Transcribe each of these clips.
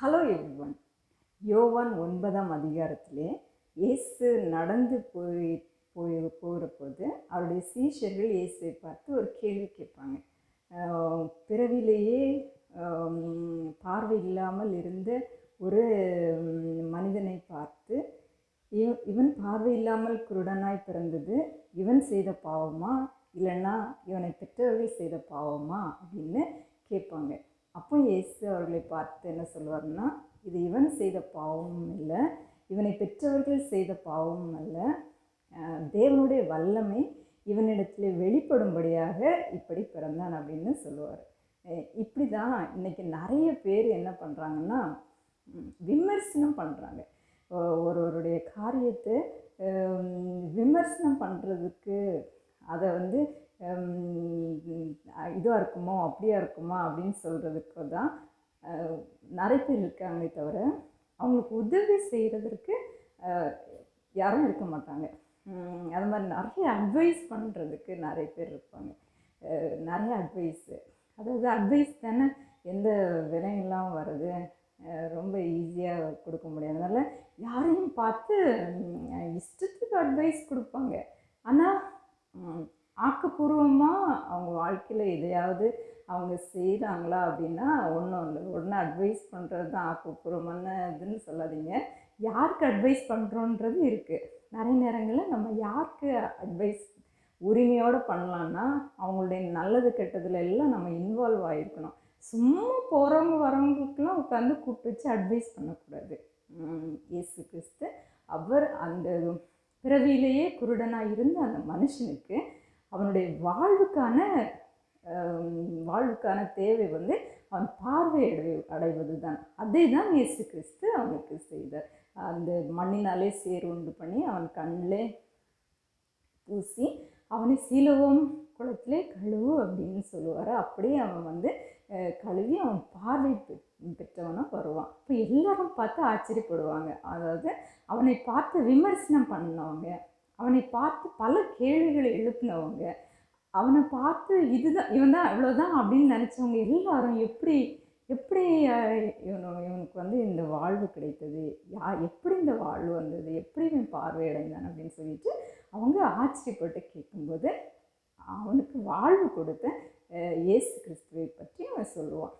Hello everyone யோவான் ஒன்பதாம் அதிகாரத்திலே இயேசு நடந்து போய் போய் போகிற போது அவருடைய சீஷர்கள் இயேசுவை பார்த்து ஒரு கேள்வி கேட்பாங்க. பிறவிலேயே பார்வை இல்லாமல் இருந்த ஒரு மனிதனை பார்த்து இவன் பார்வை இல்லாமல் குருடனாய் பிறந்தது இவன் செய்த பாவமா? இல்லைன்னா இவனை பெற்றவர்கள் செய்த பாவமா? அப்படின்னு கேட்பாங்க. இயேசு அவர்களை பார்த்து என்ன சொல்லுவார்னா இது இவன் செய்த பாவமும் இல்லை இவனை பெற்றவர்கள் செய்த பாவமும் அல்ல தேவனுடைய வல்லமை இவனிடத்தில் வெளிப்படும்படியாக இப்படி பிறந்தான் அப்படின்னு சொல்லுவார். இப்படி தான் இன்றைக்கி நிறைய பேர் என்ன பண்ணுறாங்கன்னா விமர்சனம் பண்ணுறாங்க ஒருவருடைய காரியத்தை விமர்சனம் பண்ணுறதுக்கு அதை வந்து இதுவாக இருக்குமோ அப்படியா இருக்குமா அப்படின்னு சொல்கிறதுக்கு தான் நிறைய பேர் இருக்காங்களே தவிர அவங்களுக்கு உதவி செய்கிறதுக்கு யாரும் இருக்க மாட்டாங்க. அது மாதிரி நிறைய அட்வைஸ் பண்ணுறதுக்கு நிறைய பேர் இருப்பாங்க. நிறைய அட்வைஸு அதாவது அட்வைஸ் தானே எந்த விலையெல்லாம் வருது ரொம்ப ஈஸியாக கொடுக்க முடியாது அதனால் யாரையும் பார்த்து இஷ்டத்துக்கு அட்வைஸ் கொடுப்பாங்க. ஆனால் ஆக்கப்பூர்வமாக அவங்க வாழ்க்கையில் எதையாவது அவங்க செய்கிறாங்களா அப்படின்னா ஒன்றும் இல்லை உடனே அட்வைஸ் பண்ணுறது தான் ஆக்கப்பூர்வமான இதுன்னு சொல்லாதீங்க. யாருக்கு அட்வைஸ் பண்ணுறோன்றது இருக்குது நிறைய நேரங்களில் நம்ம யாருக்கு அட்வைஸ் உரிமையோடு பண்ணலான்னா அவங்களுடைய நல்லது கெட்டதுல எல்லாம் நம்ம இன்வால்வ் ஆகிருக்கணும் சும்மா போகிறவங்க வரவங்களுக்கெல்லாம் உட்காந்து கூப்பிட்டு வச்சு அட்வைஸ் பண்ணக்கூடாது. இயேசு கிறிஸ்து அவர் அந்த பிறவியிலேயே குருடனாக இருந்த அந்த மனுஷனுக்கு அவனுடைய வாழ்வுக்கான வாழ்வுக்கான தேவை வந்து அவன் பார்வை அடை அடைவது தான் அதை தான் இயேசு கிறிஸ்து அவனுக்கு செய்தார். அந்த மண்ணினாலே சேர் உண்டு பண்ணி அவன் கண்ணிலே பூசி அவனை சீலவும் குளத்திலே கழுவு அப்படின்னு சொல்லுவார். அப்படியே அவன் வந்து கழுவி அவன் பார்வை பெற்றவனாக வருவான். இப்போ எல்லாரும் பார்த்து ஆச்சரியப்படுவாங்க. அதாவது அவனை பார்த்து விமர்சனம் பண்ணவங்க. அவனை பார்த்து பல கேள்விகளை எழுப்பினவங்க. அவனை பார்த்து இதுதான் இவன் தான் இவ்வளோதான் அப்படின்னு நினச்சவங்க எல்லாரும் எப்படி எப்படி இவனு இவனுக்கு வந்து இந்த வாழ்வு கிடைத்தது? யா எப்படி இந்த வாழ்வு வந்தது? எப்படி இவன் பார்வையடைந்தான் அப்படின்னு சொல்லிட்டு அவங்க ஆச்சரியப்பட்டு கேட்கும்போது அவனுக்கு வாழ்வு கொடுத்த இயேசு கிறிஸ்துவை பற்றி அவன் சொல்லுவான்.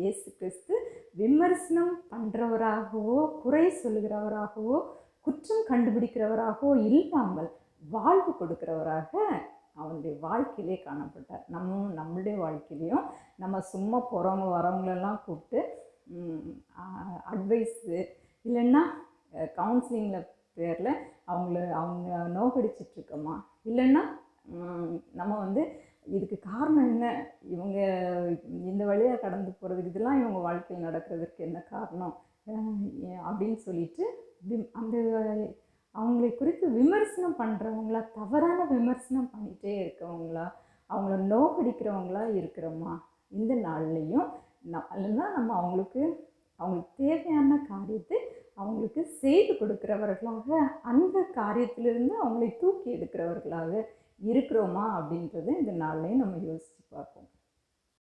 இயேசு கிறிஸ்து விமர்சனம் பண்ணுறவராகவோ குறை சொல்லுகிறவராகவோ குற்றம் கண்டுபிடிக்கிறவராகவோ இல்லாமல் வாழ்வு கொடுக்கிறவராக அவனுடைய வாழ்க்கையிலே காணப்பட்டார். நம்ம நம்மளுடைய வாழ்க்கையிலையும் நம்ம சும்மா போகிறவங்க வரவங்களெல்லாம் கூப்பிட்டு அட்வைஸு இல்லைன்னா கவுன்சிலிங்கில் பேரில் அவங்கள அவங்க நோகடிச்சிட்டுருக்கோமா இல்லைன்னா நம்ம வந்து வாழ்க்கையில் நடக்கிறதுக்கு என்ன காரணம்? அப்படின்னு சொல்லிட்டு விம்- அந்த அவங்களை குறித்து விமர்சனம் பண்ணுறவங்களா தவறான விமர்சனம் பண்ணிகிட்டே இருக்கவங்களா அவங்கள நோக்கடிக்கிறவங்களா இருக்கிறோமா? இந்த நாள்லேயும் நல்லா இல்லைன்னா நம்ம அவங்களுக்கு அவங்களுக்கு தேவையான காரியத்தை அவங்களுக்கு செய்து கொடுக்குறவர்களாக அந்த காரியத்திலிருந்து அவங்களை தூக்கி எடுக்கிறவர்களாக இருக்கிறோமா அப்படின்றத இந்த நாள்லையும் நம்ம யோசித்து பார்ப்போம்.